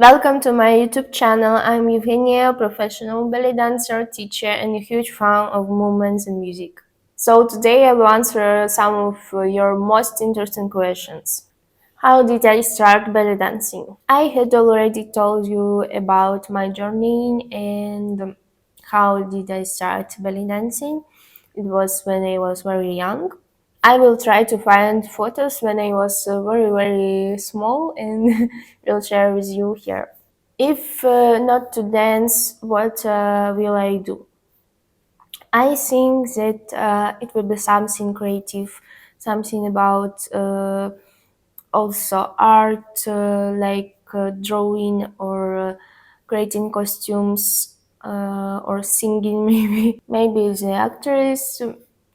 Welcome to my YouTube channel. I'm Eugenia, professional belly dancer, teacher, and a huge fan of movements and music. So today I will answer some of your most interesting questions. How did I start belly dancing? I had already told you about my journey and how did I start belly dancing. It was when I was very young. I will try to find photos when I was uh, very, very small and will share with you here. If uh, not to dance, what uh, will I do? I think that uh, it will be something creative, something about uh, also art, uh, like uh, drawing or uh, creating costumes uh, or singing, maybe. maybe the actress.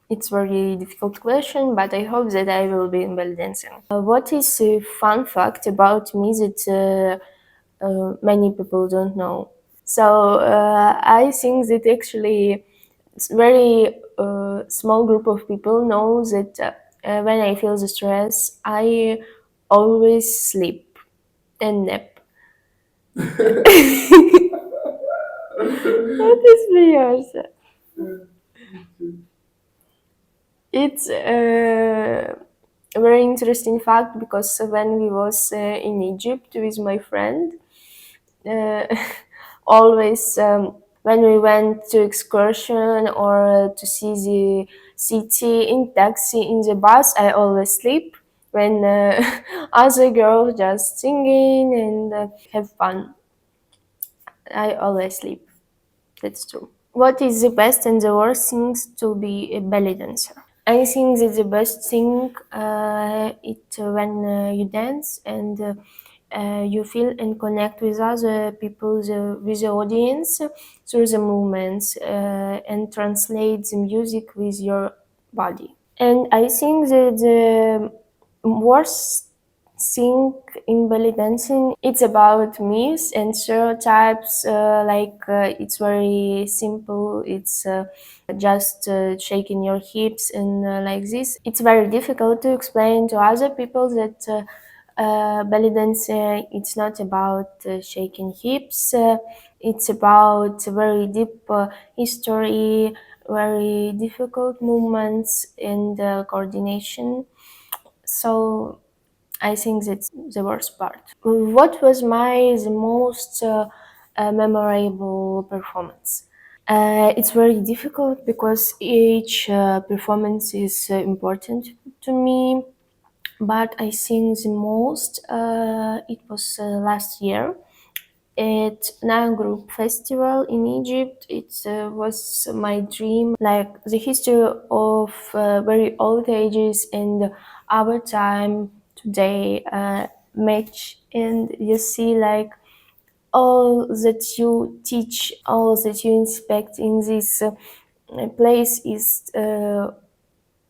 It's very difficult question, but I hope that I will be in belly dancing. Uh, what is a fun fact about me that uh, many people don't know? So uh, I think that actually very uh, small group of people know that uh, when I feel the stress, I always sleep and nap. what is yours? It's a very interesting fact because when we was uh, in Egypt with my friend, uh, always um, when we went to excursion or to see the city in taxi in the bus, I always sleep when uh, other girls just singing and uh, have fun. I always sleep. That's true. What is the best and the worst things to be a belly dancer? I think that the best thing uh, it when uh, you dance and uh, you feel and connect with other people, the, with the audience through the movements uh, and translate the music with your body. And I think that the worst thing in belly dancing it's about myths and stereotypes uh, like uh, it's very simple. It's uh, just uh, shaking your hips and uh, like this. It's very difficult to explain to other people that uh, belly dance it's not about shaking hips. It's about very deep history very difficult movements and coordination. So I think that's the worst part. What was my the most uh, uh, memorable performance? Uh, it's very difficult because each uh, performance is uh, important to me, but I think the most uh, it was last year at Nile Group Festival in Egypt. It uh, was my dream, like the history of uh, very old ages and our time today uh, match, and you see like all that you teach, all that you inspect in this uh, place is uh,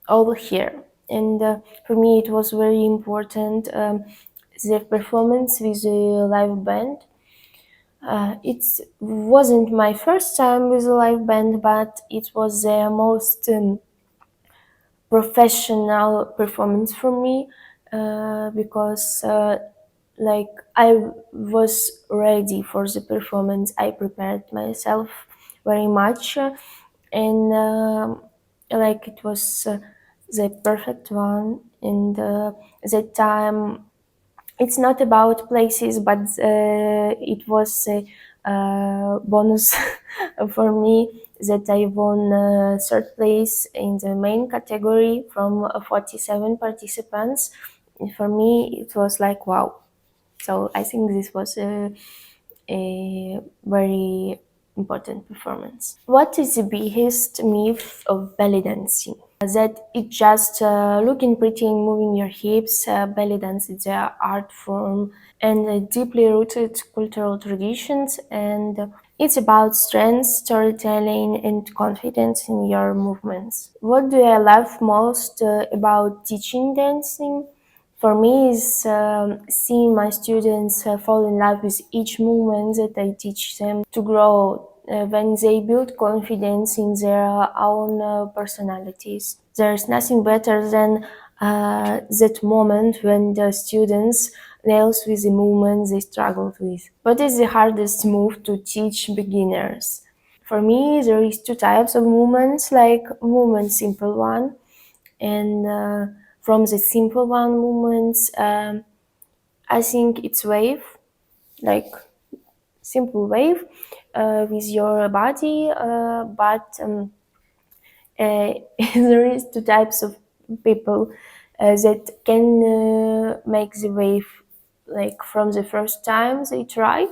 all here. And uh, for me, it was very important um, the performance with the live band uh, it wasn't my first time with a live band, but it was the most um, professional performance for me uh, because, uh, like, I was ready for the performance. I prepared myself very much, and um, like it was uh, the perfect one. And uh, that time it's not about places, but uh, it was a uh, bonus for me that I won uh, third place in the main category from 47 participants. For me, it was like wow. So I think this was a, a very important performance. What is the biggest myth of belly dancing? That it's just uh, looking pretty and moving your hips. Uh, belly dance is an art form and deeply rooted cultural traditions, and it's about strength, storytelling, and confidence in your movements. What do I love most uh, about teaching dancing? For me, is um, seeing my students uh, fall in love with each movement that I teach them to grow uh, when they build confidence in their own uh, personalities. There's nothing better than uh, that moment when the students nails with the movement they struggled with. What is the hardest move to teach beginners? For me, there is two types of movements, like movement simple one, and uh, from the simple one movements, um, I think it's wave, like simple wave uh, with your body, uh, but um, uh, there is two types of people uh, that can uh, make the wave like from the first time they try,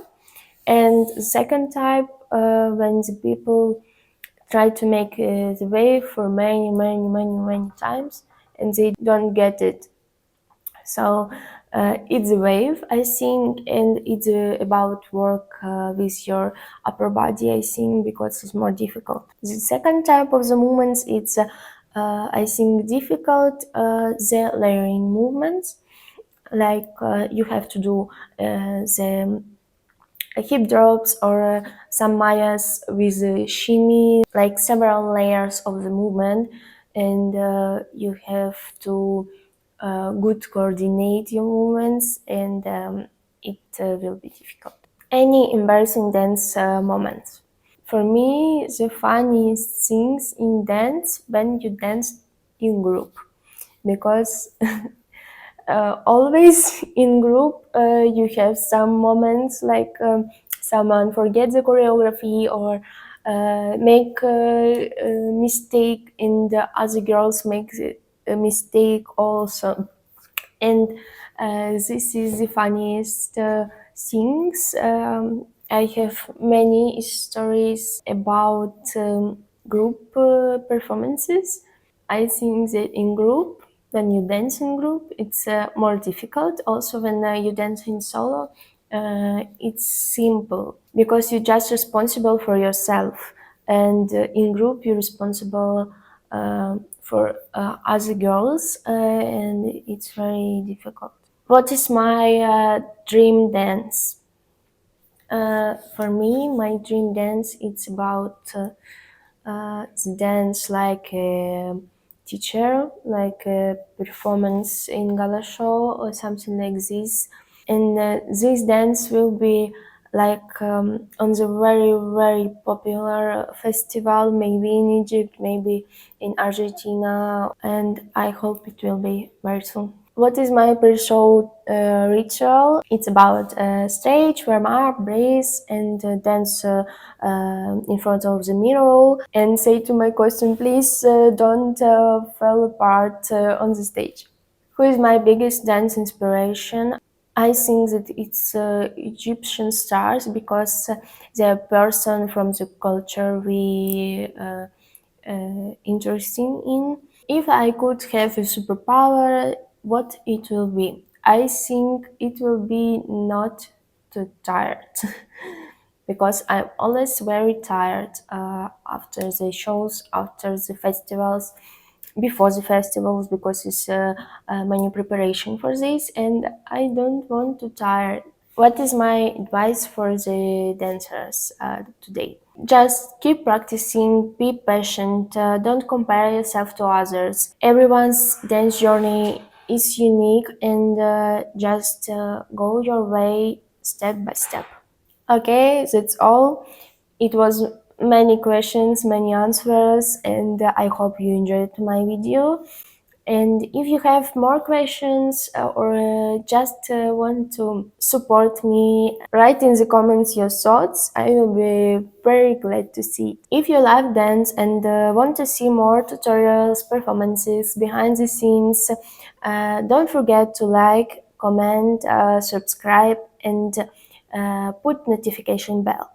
and the second type uh, when the people try to make the wave for many, many, many, many times and they don't get it. So uh, it's a wave, I think, and it's uh, about work uh, with your upper body, I think, because it's more difficult. The second type of the movements, it's, uh, uh, I think, difficult, uh, the layering movements. Like uh, you have to do uh, the hip drops or uh, some mayas with shimmy, like several layers of the movement, and uh, you have to uh, good coordinate your movements, and um, it uh, will be difficult. Any embarrassing dance uh, moments? For me, the funniest things in dance when you dance in group, because uh, always in group uh, you have some moments like um, someone forgets the choreography or uh, make a, a mistake and the other girls make a mistake also. And uh, this is the funniest uh, things. Um, i have many stories about um, group uh, performances. I think that in group when you dance in group it's uh, more difficult. Also when uh, you dance in solo uh, it's simple because you're just responsible for yourself and uh, in group you're responsible uh, for uh, other girls uh, and it's very difficult. What is my uh, dream dance? Uh, for me my dream dance it's about uh, uh, dance like a teacher like a performance in gala show or something like this and uh, this dance will be like um, on the very very popular festival maybe in egypt maybe in argentina and i hope it will be very soon. What is my pre-show uh, ritual? It's about a stage warm up breathe and uh, dance uh, uh, in front of the mirror. And say to my question please uh, don't fall apart on the stage. Who is my biggest dance inspiration I think that it's uh, Egyptian stars because they're person from the culture we uh, uh, interesting in. If I could have a superpower, what it will be? I think it will be not too tired because I'm always very tired uh, after the shows, after the festivals, before the festivals because it's uh, uh, many preparation for this, and I don't want to tire. What is my advice for the dancers uh, today? Just keep practicing, be patient, uh, don't compare yourself to others. Everyone's dance journey is unique, and uh, just uh, go your way step by step. Okay, that's all. It was many questions, many answers, and uh, I hope you enjoyed my video. And if you have more questions uh, or uh, just want to support me, write in the comments your thoughts. I will be very glad to see. it. If you love dance and want to see more tutorials, performances, behind the scenes, uh, don't forget to like, comment, uh, subscribe, and uh, put notification bell.